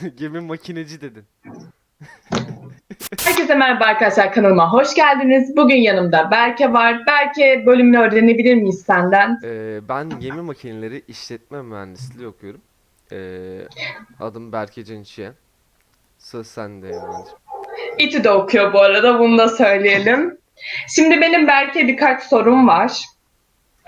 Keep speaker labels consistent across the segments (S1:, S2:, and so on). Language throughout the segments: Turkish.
S1: Gemi makineci dedin.
S2: Herkese merhaba arkadaşlar kanalıma hoş geldiniz. Bugün yanımda Berke var. Berke bölümünü öğrenebilir miyiz senden?
S1: Ee, ben gemi makineleri işletme mühendisliği okuyorum. Ee, adım Berke Can İşçiyen. Söz sende Yaman'cığım.
S2: İTÜ'de okuyor bu arada bunu da söyleyelim. Şimdi benim Berke birkaç sorum var.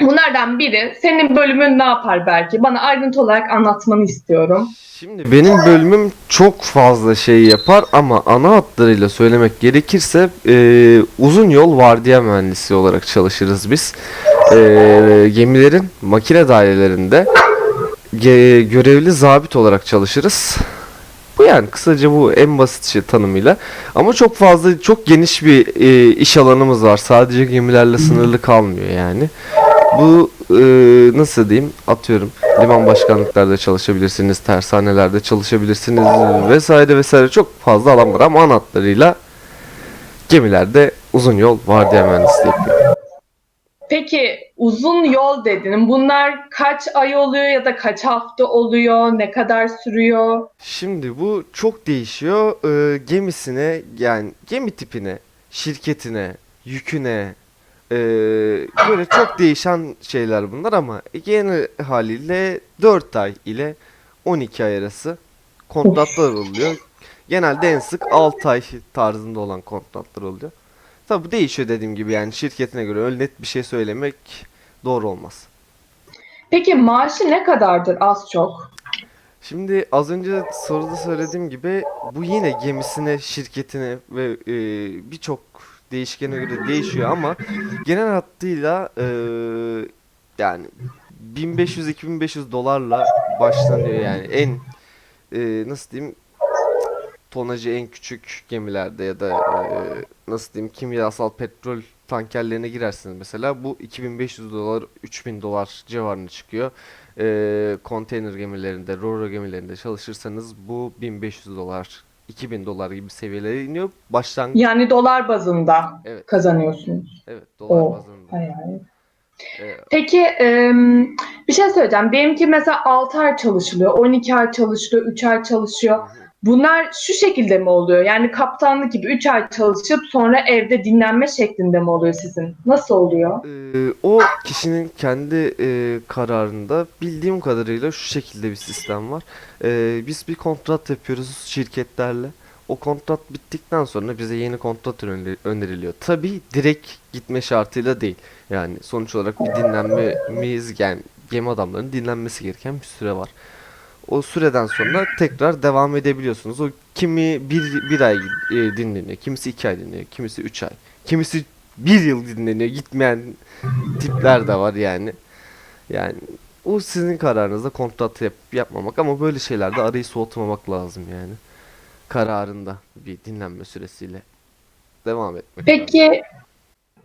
S2: Bunlardan biri senin bölümün ne yapar Berke? Bana ayrıntı olarak anlatmanı istiyorum.
S1: Şimdi benim bölümüm çok fazla şey yapar ama ana hatlarıyla söylemek gerekirse e, uzun yol vardiya mühendisi olarak çalışırız biz. E, gemilerin makine dairelerinde ge- görevli zabit olarak çalışırız. Bu yani kısaca bu en basit şey tanımıyla. Ama çok fazla çok geniş bir e, iş alanımız var. Sadece gemilerle sınırlı kalmıyor yani. Bu e, nasıl diyeyim atıyorum liman başkanlıklarda çalışabilirsiniz, tersanelerde çalışabilirsiniz vesaire vesaire çok fazla alan var ama ana hatlarıyla gemilerde uzun yol vardiya mühendisliği yapıyor.
S2: Peki uzun yol dedin. Bunlar kaç ay oluyor ya da kaç hafta oluyor? Ne kadar sürüyor?
S1: Şimdi bu çok değişiyor. Ee, gemisine yani gemi tipine, şirketine, yüküne ee, böyle çok değişen şeyler bunlar ama genel haliyle 4 ay ile 12 ay arası kontratlar oluyor. Genelde en sık 6 ay tarzında olan kontratlar oluyor. Tabi bu değişiyor dediğim gibi yani şirketine göre öyle net bir şey söylemek doğru olmaz.
S2: Peki maaşı ne kadardır az çok?
S1: Şimdi az önce soruda söylediğim gibi bu yine gemisine, şirketine ve e, birçok değişkene göre değişiyor ama genel hattıyla e, yani 1500-2500 dolarla başlanıyor yani en e, nasıl diyeyim tonajı en küçük gemilerde ya da e, nasıl diyeyim kimyasal petrol tankerlerine girersiniz mesela bu 2500 dolar 3000 dolar civarına çıkıyor. E, konteyner gemilerinde, roro gemilerinde çalışırsanız bu 1500 dolar 2000 dolar gibi seviyelere iniyor. Başlangıç
S2: Yani dolar bazında
S1: evet
S2: kazanıyorsunuz.
S1: evet dolar
S2: O,
S1: bazında.
S2: Hayal.
S1: E,
S2: Peki bir şey söyleyeceğim. Benimki mesela 6 ay çalışılıyor, 12 ay çalışılıyor, 3 ay çalışıyor.
S1: hı hı.
S2: Bunlar şu şekilde mi oluyor? Yani kaptanlık gibi 3 ay çalışıp sonra evde dinlenme şeklinde mi oluyor sizin? Nasıl oluyor?
S1: Ee, o kişinin kendi e, kararında bildiğim kadarıyla şu şekilde bir sistem var. Ee, biz bir kontrat yapıyoruz şirketlerle. O kontrat bittikten sonra bize yeni kontrat öner- öneriliyor. Tabii direkt gitme şartıyla değil. Yani sonuç olarak bir dinlenmemiz yani gemi adamlarının dinlenmesi gereken bir süre var. O süreden sonra tekrar devam edebiliyorsunuz. O kimi bir, bir ay e, dinleniyor, kimisi iki ay dinleniyor, kimisi üç ay, kimisi bir yıl dinleniyor. Gitmeyen tipler de var yani. Yani o sizin kararınızda kontrat yap, yapmamak ama böyle şeylerde arayı soğutmamak lazım yani. Kararında bir dinlenme süresiyle devam etmek.
S2: Peki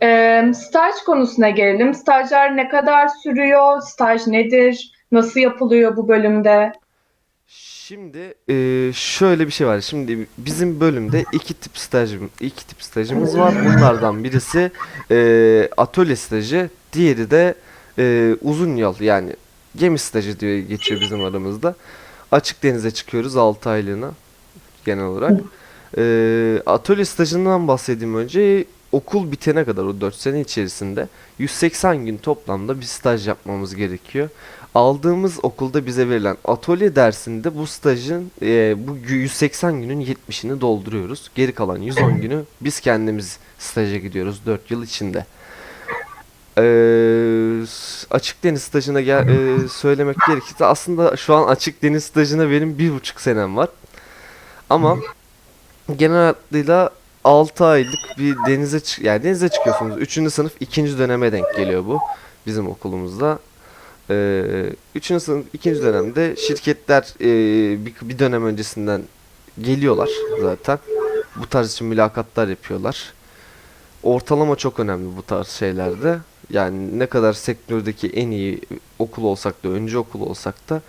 S2: em, staj konusuna gelelim. Stajlar ne kadar sürüyor? Staj nedir? Nasıl yapılıyor bu bölümde?
S1: Şimdi eee, şöyle bir şey var. Şimdi bizim bölümde iki tip stajım, iki tip stajımız var. Bunlardan birisi eee, atölye stajı, diğeri de eee, uzun yol yani gemi stajı diye geçiyor bizim aramızda. Açık denize çıkıyoruz 6 aylığına genel olarak. Eee, atölye stajından bahsedeyim önce. Okul bitene kadar o 4 sene içerisinde 180 gün toplamda bir staj yapmamız gerekiyor aldığımız okulda bize verilen atölye dersinde bu stajın e, bu gü- 180 günün 70'ini dolduruyoruz. Geri kalan 110 günü biz kendimiz staja gidiyoruz 4 yıl içinde. S- açık deniz stajına gel e, söylemek gerekirse aslında şu an açık deniz stajına benim bir buçuk senem var. Ama genel hatlarıyla 6 aylık bir denize çık yani denize çıkıyorsunuz. 3. sınıf 2. döneme denk geliyor bu bizim okulumuzda. Ee, üçüncü sınıf ikinci dönemde şirketler e, bir, bir dönem öncesinden geliyorlar zaten. Bu tarz için mülakatlar yapıyorlar. Ortalama çok önemli bu tarz şeylerde. Yani ne kadar sektördeki en iyi okul olsak da, öncü okul olsak da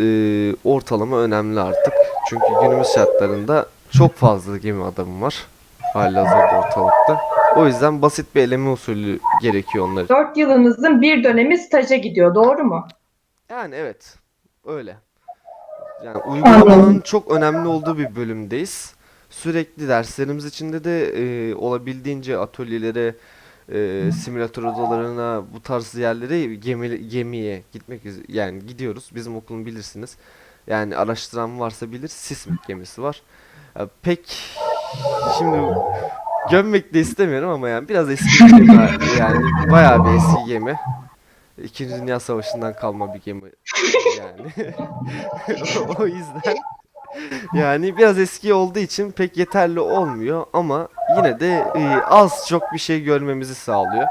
S1: e, ortalama önemli artık. Çünkü günümüz şartlarında çok fazla gemi adamı var. Halihazırda ortalıkta. O yüzden basit bir eleme usulü gerekiyor onlar için.
S2: 4 yılınızın bir dönemi staja gidiyor, doğru mu?
S1: Yani evet. Öyle. Yani uygulamanın çok önemli olduğu bir bölümdeyiz. Sürekli derslerimiz içinde de e, olabildiğince atölyelere, e, simülatör odalarına, bu tarz yerlere gemi, gemiye gitmek yani gidiyoruz. Bizim okulun bilirsiniz. Yani araştıran varsa bilir sismik gemisi var. Ya pek şimdi gömmek de istemiyorum ama yani biraz eski bir gemi yani bayağı bir eski gemi. İkinci Dünya Savaşı'ndan kalma bir gemi yani. o yüzden yani biraz eski olduğu için pek yeterli olmuyor ama yine de e, az çok bir şey görmemizi sağlıyor.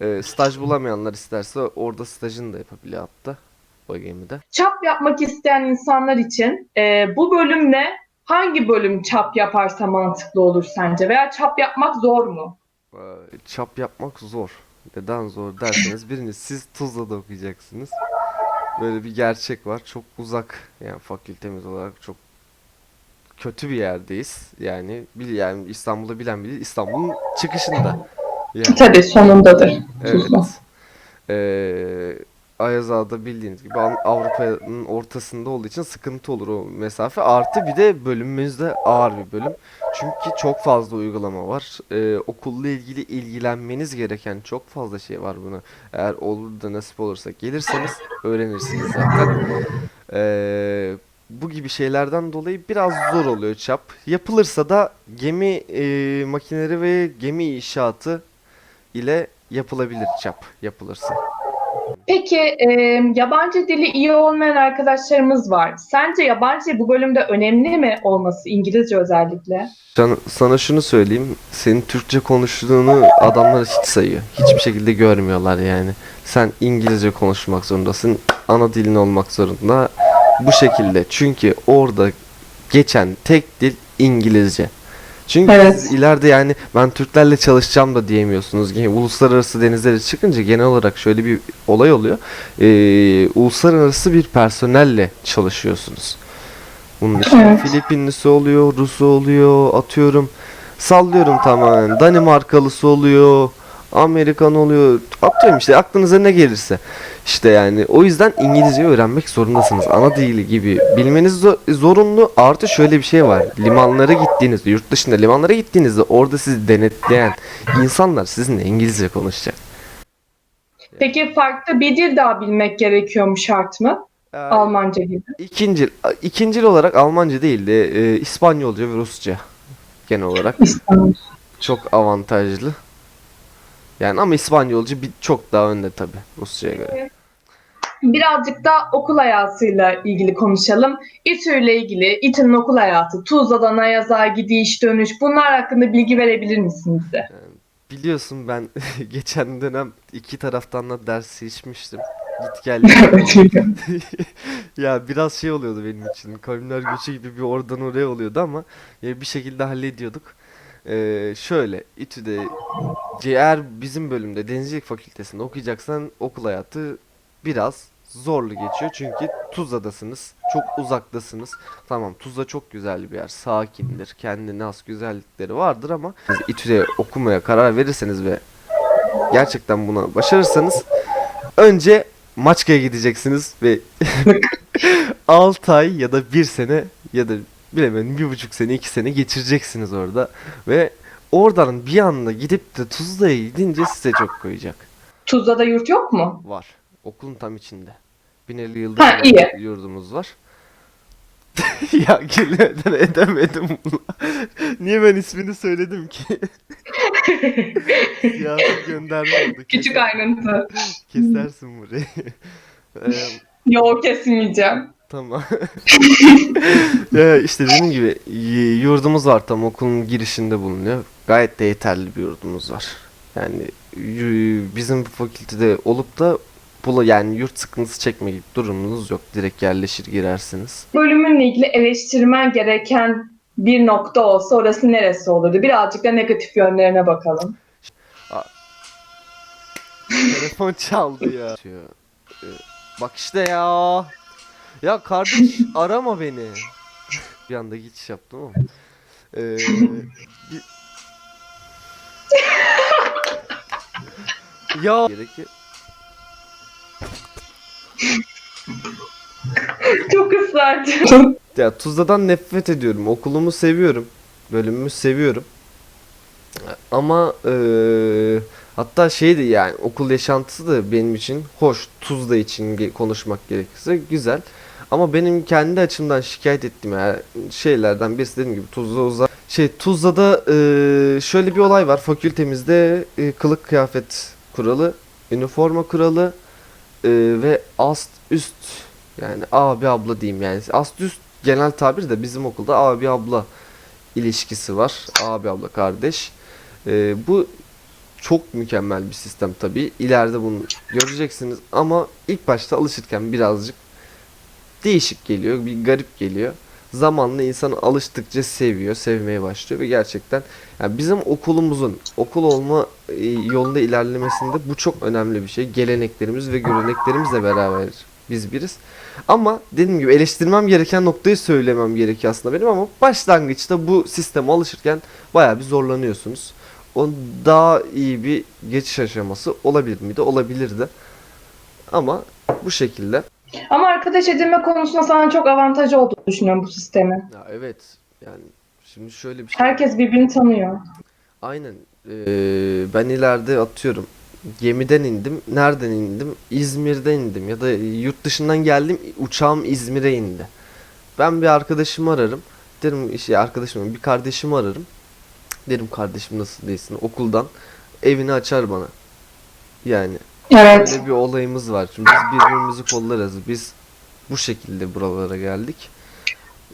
S1: E, staj bulamayanlar isterse orada stajını da yapabiliyor hatta o gemide.
S2: Çap yapmak isteyen insanlar için e, bu bölümle hangi bölüm çap yaparsa mantıklı olur sence? Veya çap yapmak zor mu?
S1: E, çap yapmak zor. Neden zor derseniz biriniz siz Tuzla'da okuyacaksınız. Böyle bir gerçek var. Çok uzak yani fakültemiz olarak çok kötü bir yerdeyiz. Yani bil yani İstanbul'da bilen bilir İstanbul'un çıkışında. Yani.
S2: Tabii sonundadır.
S1: Evet.
S2: Tuzla.
S1: Ee, Ayaz Ağa'da bildiğiniz gibi Av- Avrupa'nın ortasında olduğu için sıkıntı olur o mesafe. Artı bir de bölümümüz de ağır bir bölüm. Çünkü çok fazla uygulama var. Ee, okulla ilgili ilgilenmeniz gereken çok fazla şey var buna. Eğer olur da nasip olursa gelirseniz öğrenirsiniz zaten. Ee, bu gibi şeylerden dolayı biraz zor oluyor çap. Yapılırsa da gemi e, makineleri ve gemi inşaatı ile yapılabilir çap yapılırsa.
S2: Peki e, yabancı dili iyi olmayan arkadaşlarımız var. Sence yabancı bu bölümde önemli mi olması İngilizce özellikle?
S1: Sana, sana şunu söyleyeyim. Senin Türkçe konuştuğunu adamlar hiç sayıyor. Hiçbir şekilde görmüyorlar yani. Sen İngilizce konuşmak zorundasın. Ana dilin olmak zorunda. Bu şekilde. Çünkü orada geçen tek dil İngilizce. Çünkü
S2: Evet.
S1: siz ileride yani ben Türklerle çalışacağım da diyemiyorsunuz. Yani uluslararası denizlere çıkınca genel olarak şöyle bir olay oluyor. Ee, uluslararası bir personelle çalışıyorsunuz. Bunun dışında
S2: Evet.
S1: Filipinlisi oluyor, Rusu oluyor, atıyorum. Sallıyorum tamamen. Danimarkalısı oluyor, Amerikan oluyor. Atıyorum işte aklınıza ne gelirse. İşte yani o yüzden İngilizce öğrenmek zorundasınız. Ana dili gibi bilmeniz zo- zorunlu. Artı şöyle bir şey var. Limanlara gittiğinizde, yurt dışında limanlara gittiğinizde orada sizi denetleyen insanlar sizinle İngilizce konuşacak.
S2: Peki farklı bir dil daha bilmek gerekiyor mu şart mı? Almanca gibi.
S1: İkincil, ikincil olarak Almanca değil de e, İspanyolca ve Rusça genel olarak
S2: İstanbul.
S1: çok avantajlı. Yani ama İspanyolca bir çok daha önde tabi Rusça'ya göre.
S2: Birazcık da okul hayatıyla ilgili konuşalım. İTÜ ile ilgili, İTÜ'nün okul hayatı, Tuzla'dan Ayaz'a gidiş dönüş bunlar hakkında bilgi verebilir misin bize?
S1: Biliyorsun ben geçen dönem iki taraftan da ders seçmiştim. Git gel. ya biraz şey oluyordu benim için. Kavimler göçü gibi bir oradan oraya oluyordu ama ya bir şekilde hallediyorduk. Ee, şöyle İTÜ'de eğer bizim bölümde Denizcilik Fakültesinde okuyacaksan okul hayatı biraz zorlu geçiyor. Çünkü Tuzla'dasınız. Çok uzaktasınız. Tamam Tuzla çok güzel bir yer. Sakindir. Kendine has güzellikleri vardır ama İTÜ'de okumaya karar verirseniz ve gerçekten buna başarırsanız önce Maçka'ya gideceksiniz ve 6 ay ya da 1 sene ya da bilemedim bir buçuk sene iki sene geçireceksiniz orada ve oradan bir anda gidip de Tuzla'ya gidince size çok koyacak.
S2: Tuzla'da yurt yok mu?
S1: Var. Okulun tam içinde.
S2: Ha,
S1: bir
S2: iyi.
S1: yurdumuz var. ya gülmeden edemedim bunu. Niye ben ismini söyledim ki? ya gönderme oldu.
S2: Küçük ayrıntı.
S1: Kesersin burayı. Eee,
S2: Yok kesmeyeceğim.
S1: Tamam. ya işte dediğim gibi yurdumuz var tam okulun girişinde bulunuyor. Gayet de yeterli bir yurdumuz var. Yani bizim bu fakültede olup da bula yani yurt sıkıntısı çekme gibi durumunuz yok. Direkt yerleşir girersiniz.
S2: Bölümünle ilgili eleştirmen gereken bir nokta olsa orası neresi olurdu? Birazcık da negatif yönlerine bakalım.
S1: Telefon çaldı ya. Diyor. Bak işte ya. Ya kardeş arama beni. Bir anda geçiş yaptım ama. Ee, bir- ya gerekir.
S2: Çok ısrarcı.
S1: Ya Tuzla'dan nefret ediyorum. Okulumu seviyorum. Bölümümü seviyorum. Ama eee, hatta şeydi yani okul yaşantısı da benim için hoş. Tuzla için konuşmak gerekirse güzel. Ama benim kendi açımdan şikayet ettiğim yani şeylerden birisi dediğim gibi Tuzla uzak. Şey Tuzla'da eee, şöyle bir olay var. Fakültemizde eee, kılık kıyafet kuralı, üniforma kuralı eee, ve ast üst yani abi abla diyeyim yani ast üst genel tabir de bizim okulda abi abla ilişkisi var. Abi abla kardeş. Ee, bu çok mükemmel bir sistem tabii. İleride bunu göreceksiniz ama ilk başta alışırken birazcık değişik geliyor, bir garip geliyor. Zamanla insan alıştıkça seviyor, sevmeye başlıyor ve gerçekten yani bizim okulumuzun okul olma e, yolunda ilerlemesinde bu çok önemli bir şey. Geleneklerimiz ve göreneklerimizle beraber biz biriz. Ama dediğim gibi eleştirmem gereken noktayı söylemem gerekiyor aslında benim ama başlangıçta bu sisteme alışırken bayağı bir zorlanıyorsunuz. O daha iyi bir geçiş aşaması olabilir miydi? Olabilirdi. Ama bu şekilde.
S2: Ama arkadaş edinme konusunda sana çok avantajı olduğunu düşünüyorum bu sistemin.
S1: Ya evet yani şimdi şöyle bir şey.
S2: Herkes birbirini tanıyor.
S1: Aynen. Ee, ben ileride atıyorum. Gemiden indim. Nereden indim? İzmir'den indim. Ya da yurt dışından geldim. Uçağım İzmir'e indi. Ben bir arkadaşımı ararım. Derim işte arkadaşım bir kardeşimi ararım. Derim kardeşim nasıl değilsin okuldan. Evini açar bana. Yani
S2: Evet.
S1: Böyle bir olayımız var. Şimdi biz birbirimizi kollarız. Biz bu şekilde buralara geldik.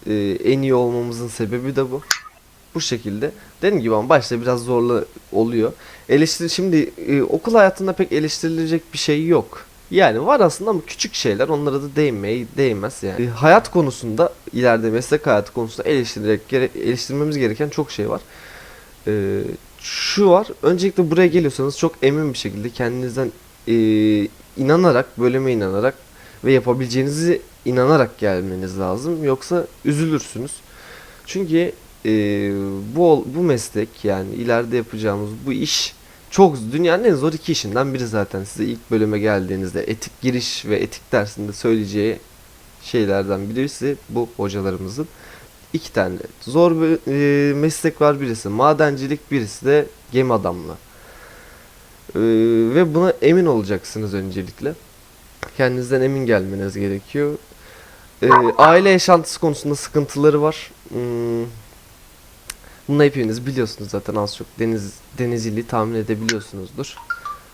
S1: Ee, en iyi olmamızın sebebi de bu. Bu şekilde. Dediğim gibi ama başta biraz zorlu oluyor. Eleştiri şimdi e, okul hayatında pek eleştirilecek bir şey yok. Yani var aslında ama küçük şeyler onlara da değinmeye değmez yani. E, hayat konusunda ileride meslek hayatı konusunda eleştirerek gere- eleştirmemiz gereken çok şey var. Ee, şu var. Öncelikle buraya geliyorsanız çok emin bir şekilde kendinizden e, inanarak, bölüme inanarak ve yapabileceğinizi inanarak gelmeniz lazım. Yoksa üzülürsünüz. Çünkü e, bu bu meslek yani ileride yapacağımız bu iş çok dünyanın en zor iki işinden biri zaten. Size ilk bölüme geldiğinizde etik giriş ve etik dersinde söyleyeceği şeylerden birisi bu hocalarımızın. iki tane zor bir e, meslek var birisi madencilik birisi de gemi adamlığı. Ee, ve buna emin olacaksınız öncelikle. Kendinizden emin gelmeniz gerekiyor. Ee, aile yaşantısı konusunda sıkıntıları var. Hmm, bunu hepiniz biliyorsunuz zaten az çok deniz denizili tahmin edebiliyorsunuzdur.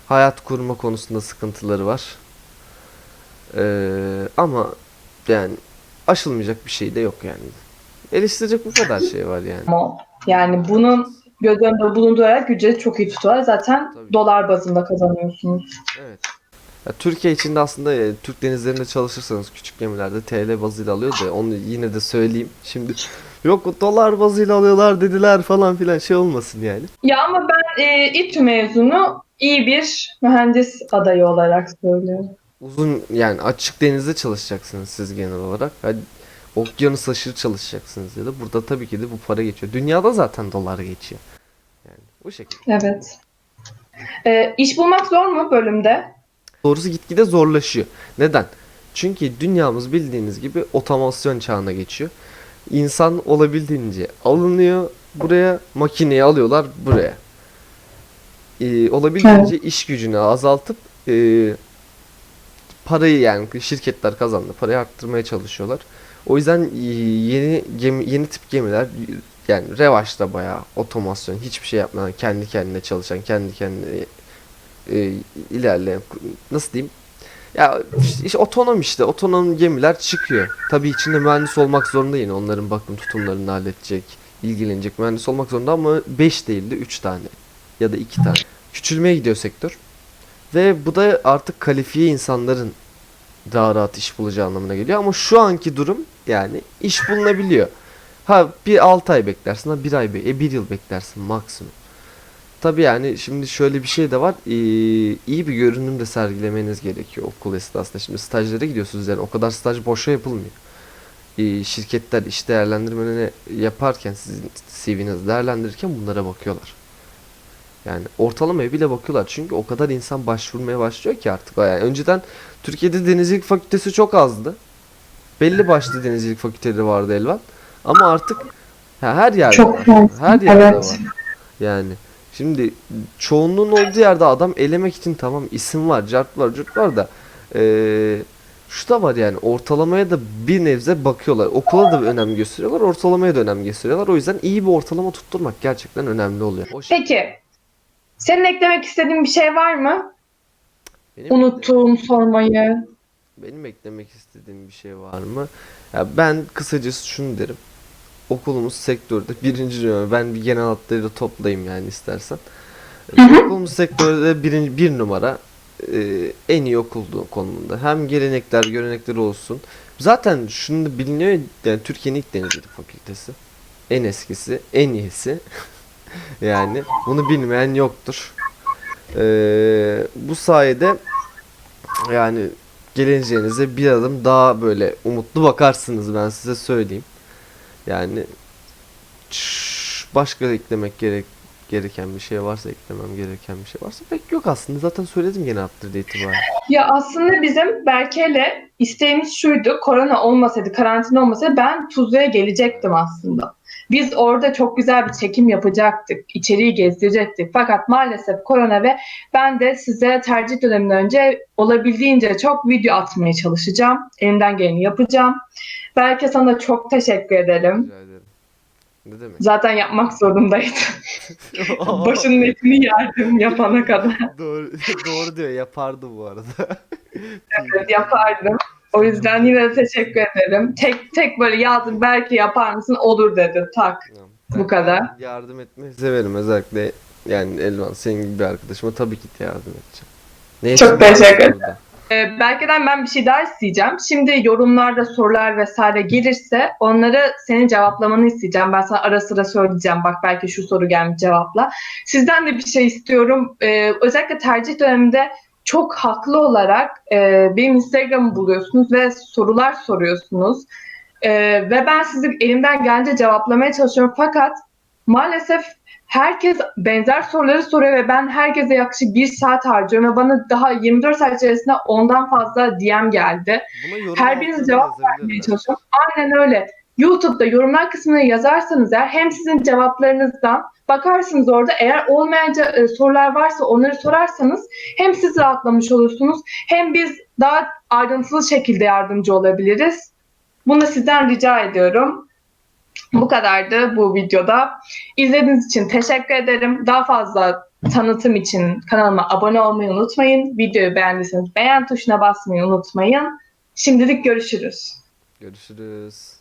S1: Hayat kurma konusunda sıkıntıları var. Ee, ama yani aşılmayacak bir şey de yok yani. Eleştirecek bu kadar şey var yani.
S2: Yani bunun göz önünde bulundurarak ücreti çok iyi tutuyorlar. Zaten
S1: Tabii.
S2: dolar bazında kazanıyorsunuz.
S1: Evet. Ya Türkiye içinde aslında e, Türk denizlerinde çalışırsanız küçük gemilerde TL bazıyla alıyor da onu yine de söyleyeyim. Şimdi yok dolar bazıyla alıyorlar dediler falan filan şey olmasın yani.
S2: Ya ama ben e, İTÜ mezunu iyi bir mühendis adayı olarak söylüyorum.
S1: Uzun yani açık denizde çalışacaksınız siz genel olarak. Hadi okyanus aşırı çalışacaksınız ya da burada tabii ki de bu para geçiyor. Dünyada zaten dolar geçiyor. Bu şekilde.
S2: Evet. E, iş bulmak zor mu bölümde?
S1: Doğrusu gitgide zorlaşıyor. Neden? Çünkü dünyamız bildiğiniz gibi otomasyon çağına geçiyor. İnsan olabildiğince alınıyor buraya, makineyi alıyorlar buraya. Ee, olabildiğince iş gücünü azaltıp e, parayı yani şirketler kazandı parayı arttırmaya çalışıyorlar. O yüzden e, yeni gemi, yeni tip gemiler yani revaçta bayağı otomasyon hiçbir şey yapmadan kendi kendine çalışan kendi kendine e, ilerleyen nasıl diyeyim ya işte, otonom işte otonom gemiler çıkıyor. Tabii içinde mühendis olmak zorunda yine onların bakım tutumlarını halledecek, ilgilenecek mühendis olmak zorunda ama 5 değil de 3 tane ya da 2 tane. Küçülmeye gidiyor sektör. Ve bu da artık kalifiye insanların daha rahat iş bulacağı anlamına geliyor ama şu anki durum yani iş bulunabiliyor. Ha bir 6 ay beklersin ha 1 ay be e 1 yıl beklersin maksimum. Tabii yani şimdi şöyle bir şey de var. Ee, iyi bir görünüm de sergilemeniz gerekiyor okul esnasında. Şimdi stajlara gidiyorsunuz yani o kadar staj boşa yapılmıyor. Ee, şirketler iş değerlendirmelerini yaparken sizin CV'nizi değerlendirirken bunlara bakıyorlar. Yani ortalamaya bile bakıyorlar çünkü o kadar insan başvurmaya başlıyor ki artık. Yani önceden Türkiye'de denizcilik fakültesi çok azdı. belli başlı denizcilik fakülteleri vardı Elvan. Ama artık ha, her yerde
S2: Çok
S1: var.
S2: fazla,
S1: Her yerde
S2: evet.
S1: var. Yani şimdi çoğunluğun olduğu yerde adam elemek için tamam isim var, cart var, cürt var da eee şu da var yani ortalamaya da bir nebze bakıyorlar. Okula da önem gösteriyorlar, ortalamaya da önem gösteriyorlar. O yüzden iyi bir ortalama tutturmak gerçekten önemli oluyor. O şey-
S2: Peki. Senin eklemek istediğin bir şey var mı?
S1: benim,
S2: Unuttuğum sormayı.
S1: benim eklemek istediğim bir şey var mı? Ya ben kısacası şunu derim. Okulumuz sektörde birinci numara. Ben bir genel hatlarıyla toplayayım yani istersen. Okulumuz sektörde birinci, bir numara e, en iyi okuldu konumunda. Hem gelenekler, görenekleri olsun. Zaten şunu da biliniyor yani Türkiye'nin ilk denizcilik fakültesi. En eskisi, en iyisi. yani bunu bilmeyen yoktur. E, bu sayede yani geleceğinize bir adım daha böyle umutlu bakarsınız ben size söyleyeyim. Yani başka eklemek gerek gereken bir şey varsa eklemem gereken bir şey varsa pek yok aslında zaten söyledim gene Abdülde itibaren.
S2: Ya aslında bizim Berke'yle isteğimiz şuydu. Korona olmasaydı, karantina olmasaydı ben Tuzla'ya gelecektim aslında. Biz orada çok güzel bir çekim yapacaktık. içeriği gezdirecektik. Fakat maalesef korona ve ben de size tercih döneminden önce olabildiğince çok video atmaya çalışacağım. Elimden geleni yapacağım. Berke sana çok teşekkür ederim.
S1: Rica ederim. Ne demek?
S2: Zaten yapmak zorundaydım. Başının etini yerdim yapana kadar.
S1: doğru, doğru diyor yapardı bu arada.
S2: Evet, yapardım. O yüzden yine de teşekkür ederim. Tek tek böyle yazdım belki yapar mısın? Olur dedi. Tak.
S1: Tamam.
S2: Bu kadar.
S1: Yardım etmeyi severim özellikle yani Elvan senin gibi bir arkadaşıma tabii ki de yardım edeceğim. Ne
S2: Çok teşekkür ederim. Ee, Berke'den ben bir şey daha isteyeceğim. Şimdi yorumlarda sorular vesaire gelirse onları senin cevaplamanı isteyeceğim. Ben sana ara sıra söyleyeceğim. Bak belki şu soru gelmiş cevapla. Sizden de bir şey istiyorum. Ee, özellikle tercih döneminde çok haklı olarak e, benim Instagram'ı buluyorsunuz ve sorular soruyorsunuz. Ee, ve ben sizi elimden gelince cevaplamaya çalışıyorum. Fakat maalesef herkes benzer soruları soruyor ve ben herkese yaklaşık bir saat harcıyorum ve bana daha 24 saat içerisinde ondan fazla DM geldi. Her biriniz cevap vermeye çalışıyorum. Aynen öyle. YouTube'da yorumlar kısmına yazarsanız eğer hem sizin cevaplarınızdan bakarsınız orada eğer olmayan e, sorular varsa onları sorarsanız hem siz rahatlamış olursunuz hem biz daha ayrıntılı şekilde yardımcı olabiliriz. Bunu da sizden rica ediyorum. Bu kadardı bu videoda. İzlediğiniz için teşekkür ederim. Daha fazla tanıtım için kanalıma abone olmayı unutmayın. Videoyu beğendiyseniz beğen tuşuna basmayı unutmayın. Şimdilik görüşürüz.
S1: Görüşürüz.